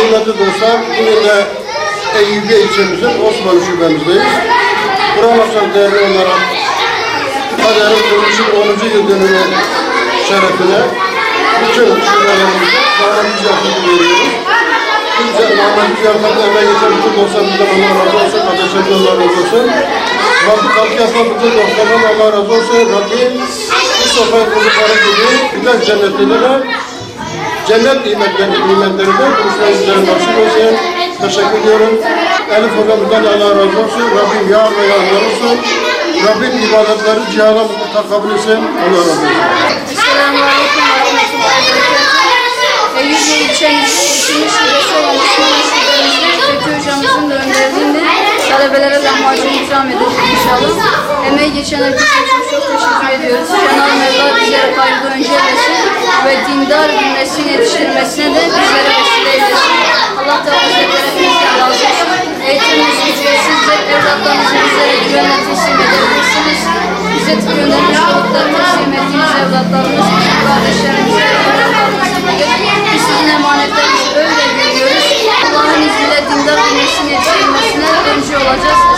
Kıymetli dostlar, bugün de Eyüpiye ilçemizin Osmanlı şubemizdeyiz. Ramazan değerli olarak Kader'in kuruluşun 10. yıl dönümü şerefine bütün şubelerimizde manevi ziyafeti veriyoruz. Biz de manevi ziyafetine emeği geçen bütün dostlarımızdan Allah razı olsun, kardeşlerimden Allah razı olsun. Rabbi kalk yapan bütün dostlardan Allah razı olsun. Rabbim bu sofrayı kurdukları gibi güzel cennetlere Cennet nimetleri, nimetlerinde buluşmayı üzere nasip olsun. Teşekkür ediyorum. Elif hocamızdan Allah razı olsun. Rabbim yar ve yardımcı olsun. Rabbim ibadetleri cihana takabül etsin. Allah razı olsun. Esselamu Aleyküm ve Rahmetullahi ve Berekatuhu. Eyyubi ilçemizin ikinci şubesi olan Osmanlı şubemizde Fethi hocamızın da önderliğinde talebelere lahmacun ikram edildi inşallah. Emeği geçen herkese ve dindar bir yetiştirmesine de bizlere vesile eylesin. Allah Teala Hazretleri hepimizden razı olsun. Eğitimimiz ücretsizdir. Evlatlarınızı bizlere güvenle teslim edebilirsiniz. Bize göndermiş oldukları teslim ettiğiniz evlatlarımız, kardeşlerimize Müslüman emanetlerimizi öyle görüyoruz. Allah'ın izniyle dindar bir yetiştirmesine öncü olacağız.